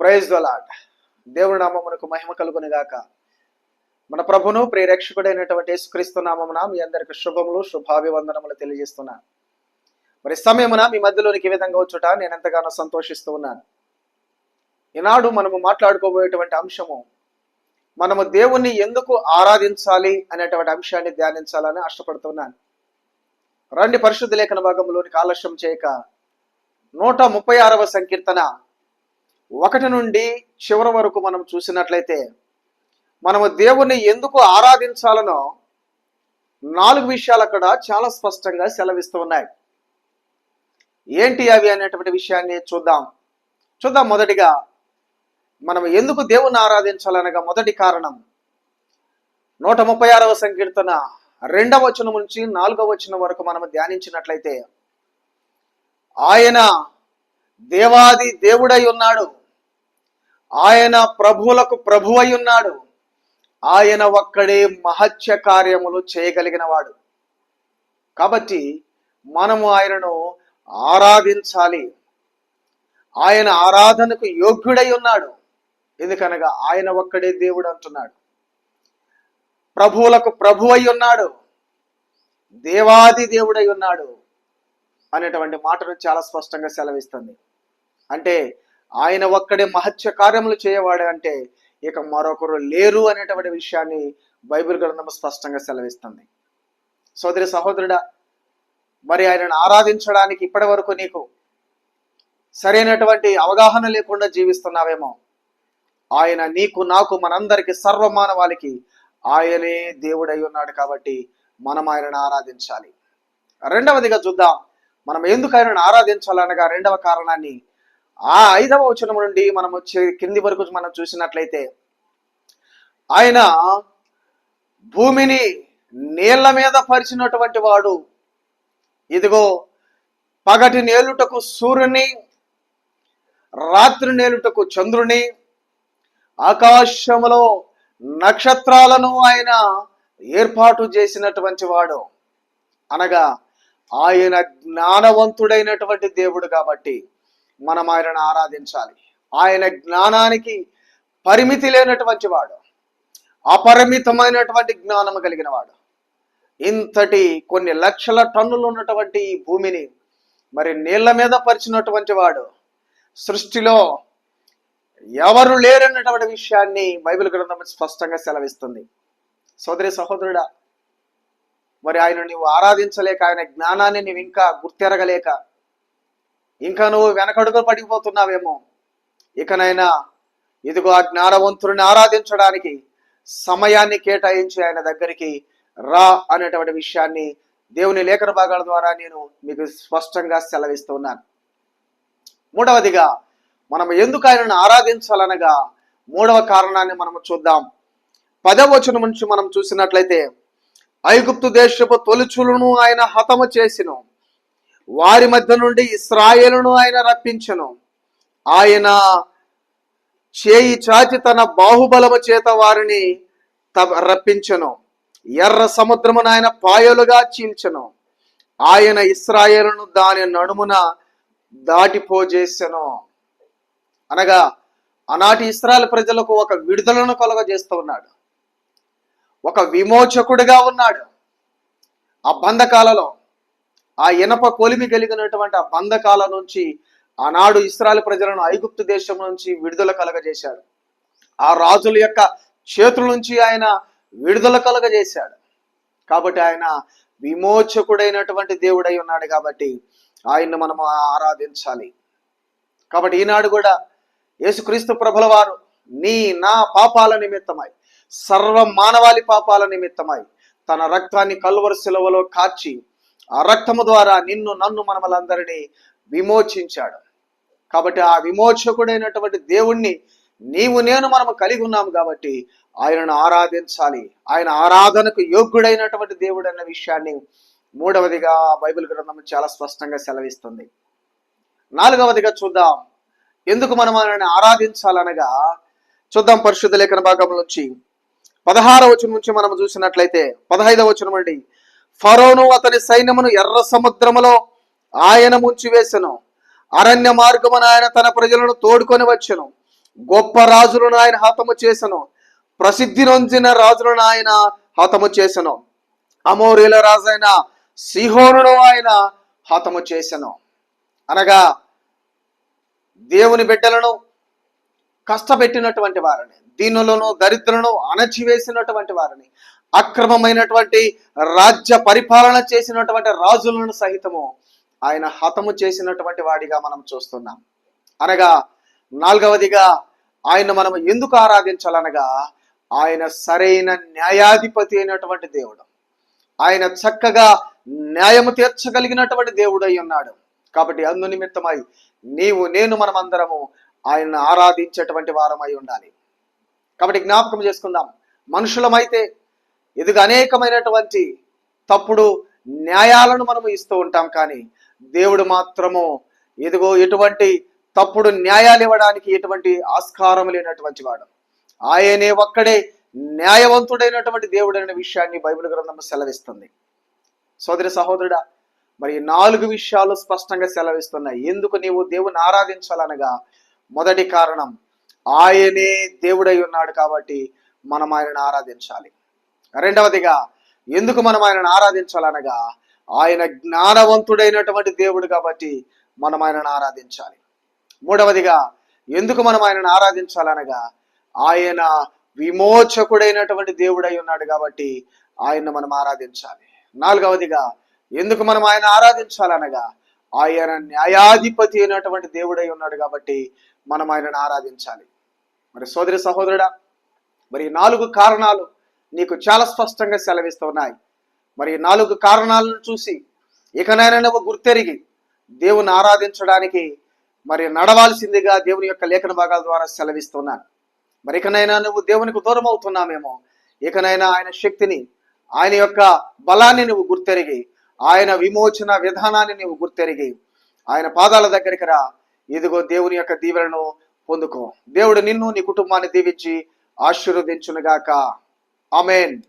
Praise దొలాట్ దేవుడి నామమునకు మహిమ కలుగును గాక మన ప్రభును ప్రేరక్షకుడైనటువంటి యేసుక్రీస్తు నామమున మీ అందరికి శుభములు శుభాభివందనములు తెలియజేస్తున్నాను మరి సమయమున మీ మధ్యలోనికి ఈ విధంగా వచ్చుట నేను ఎంతగానో సంతోషిస్తూ ఉన్నాను. ఈనాడు మనము మాట్లాడుకోబోయేటువంటి అంశము మనము దేవుణ్ణి ఎందుకు ఆరాధించాలి అనేటువంటి అంశాన్ని ధ్యానించాలని ఆశపడుతున్నాను. రండి పరిశుద్ధ లేఖన భాగంలోని ఆలస్యం చేయక నూట ముప్పై ఆరవ సంకీర్తన ఒకటి నుండి చివరి వరకు మనం చూసినట్లయితే మనము దేవుణ్ణి ఎందుకు ఆరాధించాలనో నాలుగు విషయాలు అక్కడ చాలా స్పష్టంగా సెలవిస్తూ ఉన్నాయి. ఏంటి అవి అనేటువంటి విషయాన్ని చూద్దాం. చూద్దాం మొదటిగా మనం ఎందుకు దేవుణ్ణి ఆరాధించాలనగా మొదటి కారణం. నూట ముప్పై ఆరవ సంకీర్తన రెండవ వచనం నుంచి నాలుగవ వచనం వరకు మనం ధ్యానించినట్లయితే ఆయన దేవాది దేవుడై ఉన్నాడు. ఆయన ప్రభువులకు ప్రభువై ఉన్నాడు. ఆయన ఒక్కడే మహత్య కార్యములు చేయగలిగిన వాడు కాబట్టి మనము ఆయనను ఆరాధించాలి. ఆయన ఆరాధనకు యోగ్యుడై ఉన్నాడు. ఎందుకనగా ఆయన ఒక్కడే దేవుడు అంటున్నాడు. ప్రభువులకు ప్రభువై ఉన్నాడు. దేవాది దేవుడై ఉన్నాడు అనేటువంటి మాటను చాలా స్పష్టంగా సెలవిస్తుంది. అంటే ఆయన ఒక్కడే మహత్య కార్యములు చేయవాడు అంటే ఇక మరొకరు లేరు అనేటువంటి విషయాన్ని బైబిల్ గ్రంథం స్పష్టంగా సెలవిస్తుంది. సోదరి సహోదరుడా మరి ఆయనను ఆరాధించడానికి ఇప్పటి వరకు నీకు సరైనటువంటి అవగాహన లేకుండా జీవిస్తున్నావేమో? ఆయన నీకు నాకు మనందరికి సర్వమానవాళికి ఆయనే దేవుడై ఉన్నాడు కాబట్టి మనం ఆయనను ఆరాధించాలి. రెండవదిగా చూద్దాం మనం ఎందుకు ఆయనను ఆరాధించాలనగా రెండవ కారణాన్ని ఆ ఐదవ వచనం నుండి మనం వచ్చే కింది వరకు మనం చూసినట్లయితే ఆయన భూమిని నీళ్ళ మీద పరిచినటువంటి వాడు. ఇదిగో పగటి నేలుటకు సూర్యుని రాత్రి నేలుటకు చంద్రుని ఆకాశములో నక్షత్రాలను ఆయన ఏర్పాటు చేసినటువంటి వాడు. అనగా ఆయన జ్ఞానవంతుడైనటువంటి దేవుడు కాబట్టి. మనం ఆయనను ఆరాధించాలి. ఆయన జ్ఞానానికి పరిమితి లేనటువంటి వాడు అపరిమితమైనటువంటి జ్ఞానము కలిగిన వాడు. ఇంతటి కొన్ని లక్షల టన్నులు ఉన్నటువంటి ఈ భూమిని మరి నీళ్ళ మీద పరిచినటువంటి వాడు సృష్టిలో ఎవరు లేరన్నటువంటి విషయాన్ని బైబిల్ గ్రంథం స్పష్టంగా సెలవిస్తుంది. సోదరి సహోదరుడా మరి ఆయన నీవు ఆరాధించలేక ఆయన జ్ఞానాన్ని నీవు ఇంకా గుర్తెరగలేక ఇంకా నువ్వు వెనకడుగు పడిపోతున్నావేమో. ఇకనైనా ఇదిగో ఆ జ్ఞానవంతుడిని ఆరాధించడానికి సమయాన్ని కేటాయించి ఆయన దగ్గరికి రా అనేటువంటి విషయాన్ని దేవుని లేఖన భాగాల ద్వారా నేను మీకు స్పష్టంగా సెలవిస్తున్నాను. మూడవదిగా మనం ఎందుకు ఆయనను ఆరాధించాలనగా మూడవ కారణాన్ని మనం చూద్దాం. పదవచన నుంచి మనం చూసినట్లయితే ఐగుప్తు దేశపు తొలుచులను ఆయన హతము చేసిను. వారి మధ్య నుండి ఇస్రాయేలును ఆయన రప్పించను. ఆయన చేయి చాచి తన బాహుబలము చేత వారిని త- రప్పించను. ఎర్ర సముద్రమును ఆయన పాయలుగా చీల్చను. ఆయన ఇస్రాయేలును దాని నడుమున దాటిపోజేసెను. అనగా ఆనాటి ఇస్రాయల్ ప్రజలకు ఒక విడుదలను కలుగజేస్తూ ఉన్నాడు. ఒక విమోచకుడిగా ఉన్నాడు. ఆ బంధకాలలో ఆ ఇనప కొలిమి కలిగినటువంటి ఆ బంధకాల నుంచి ఆనాడు ఇస్రాయల్ ప్రజలను ఐగుప్తు దేశం నుంచి విడుదల కలగజేశాడు. ఆ రాజుల యొక్క చేతుల నుంచి ఆయన విడుదల కలగజేశాడు. కాబట్టి ఆయన విమోచకుడైనటువంటి దేవుడై ఉన్నాడు కాబట్టి ఆయన్ను మనం ఆరాధించాలి. కాబట్టి ఈనాడు కూడా యేసుక్రీస్తు ప్రభుల వారు నీ నా పాపాల నిమిత్తమై సర్వ మానవాళి పాపాల నిమిత్తమై తన రక్తాన్ని కల్వరు సెలవులో కార్చి ఆ రక్తము ద్వారా నిన్ను నన్ను మనమలందరినీ విమోచించాడు. కాబట్టి ఆ విమోచకుడైనటువంటి దేవుణ్ణి నీవు నేను మనము కలిగి ఉన్నాము కాబట్టి ఆయనను ఆరాధించాలి. ఆయన ఆరాధనకు యోగ్యుడైనటువంటి దేవుడు అన్న విషయాన్ని మూడవదిగా బైబిల్ గ్రంథం చాలా స్పష్టంగా సెలవిస్తుంది. నాలుగవదిగా చూద్దాం. ఎందుకు మనం ఆయనని ఆరాధించాలనగా చూద్దాం పరిశుద్ధ లేఖన భాగం నుంచి. పదహారవ వచనం నుంచి మనం చూసినట్లయితే పదహైదవ వచనం అండి. ఫరోను అతని సైన్యమును ఎర్ర సముద్రములో ఆయన ముంచి వేసెను. అరణ్య మార్గమున ఆయన తన ప్రజలను తోడుకొని వచ్చెను. గొప్ప రాజులను ఆయన హతము చేసెను. ప్రసిద్ధి నొందిన రాజులను ఆయన హతము చేసను. అమోరీల రాజైన సిహోనును ఆయన హతము చేసెను. అనగా దేవుని బిడ్డలను కష్టపెట్టినటువంటి వారిని దీనులను దరిద్రను అణచివేసినటువంటి వారిని అక్రమమైనటువంటి రాజ్య పరిపాలన చేసినటువంటి రాజులను సహితము ఆయన హతము చేసినటువంటి వాడిగా మనం చూస్తున్నాం. అనగా నాలుగవదిగా ఆయన మనం ఎందుకు ఆరాధించాలనగా ఆయన సరైన న్యాయాధిపతి అయినటువంటి దేవుడు. ఆయన చక్కగా న్యాయము తీర్చగలిగినటువంటి దేవుడు అయి ఉన్నాడు. కాబట్టి అందు నిమిత్తమై నీవు నేను మనమందరము ఆయన ఆరాధించేటువంటి వారమై ఉండాలి. కాబట్టి జ్ఞాపకం చేసుకుందాం. మనుషులమైతే ఎదుగు అనేకమైనటువంటి తప్పుడు న్యాయాలను మనము ఇస్తూ ఉంటాం కానీ దేవుడు మాత్రము ఎదుగో ఎటువంటి తప్పుడు న్యాయాలు ఇవ్వడానికి ఎటువంటి ఆస్కారం లేనటువంటి వాడు. ఆయనే ఒక్కడే న్యాయవంతుడైనటువంటి దేవుడైన విషయాన్ని బైబిల్ గ్రంథం సెలవిస్తుంది. సోదరి సహోదరుడా మరి నాలుగు విషయాలు స్పష్టంగా సెలవిస్తున్నాయి. ఎందుకు నీవు దేవుని ఆరాధించాలనగా? మొదటి కారణం ఆయనే దేవుడై ఉన్నాడు కాబట్టి మనం ఆయనను ఆరాధించాలి. రెండవదిగా ఎందుకు మనం ఆయనను ఆరాధించాలనగా ఆయన జ్ఞానవంతుడైనటువంటి దేవుడు కాబట్టి మనం ఆయనను ఆరాధించాలి. మూడవదిగా ఎందుకు మనం ఆయనను ఆరాధించాలనగా ఆయన విమోచకుడైనటువంటి దేవుడై ఉన్నాడు కాబట్టి ఆయన్ను మనం ఆరాధించాలి. నాలుగవదిగా ఎందుకు మనం ఆయన ఆరాధించాలనగా ఆయన న్యాయాధిపతి అయినటువంటి దేవుడై ఉన్నాడు కాబట్టి మనం ఆయనను ఆరాధించాలి. మరి సోదరి సహోదరుడా మరి నాలుగు కారణాలు నీకు చాలా స్పష్టంగా సెలవిస్తున్నాయి. మరి నాలుగు కారణాలను చూసి ఇకనైనా నువ్వు గుర్తెరిగి దేవుని ఆరాధించడానికి మరి నడవాల్సిందిగా దేవుని యొక్క లేఖన భాగాల ద్వారా సెలవిస్తున్నాను. మరి ఇకనైనా నువ్వు దేవునికి దూరం అవుతున్నామేమో ఇకనైనా ఆయన శక్తిని ఆయన యొక్క బలాన్ని నువ్వు గుర్తెరిగి ఆయన విమోచన విధానాన్ని నువ్వు గుర్తెరిగి ఆయన పాదాల దగ్గరికి రా. ఇదిగో దేవుని యొక్క దీవెలను పొందుకో. దేవుడు నిన్ను నీ కుటుంబాన్ని దీవించి ఆశీర్వదించునుగాక. Amen.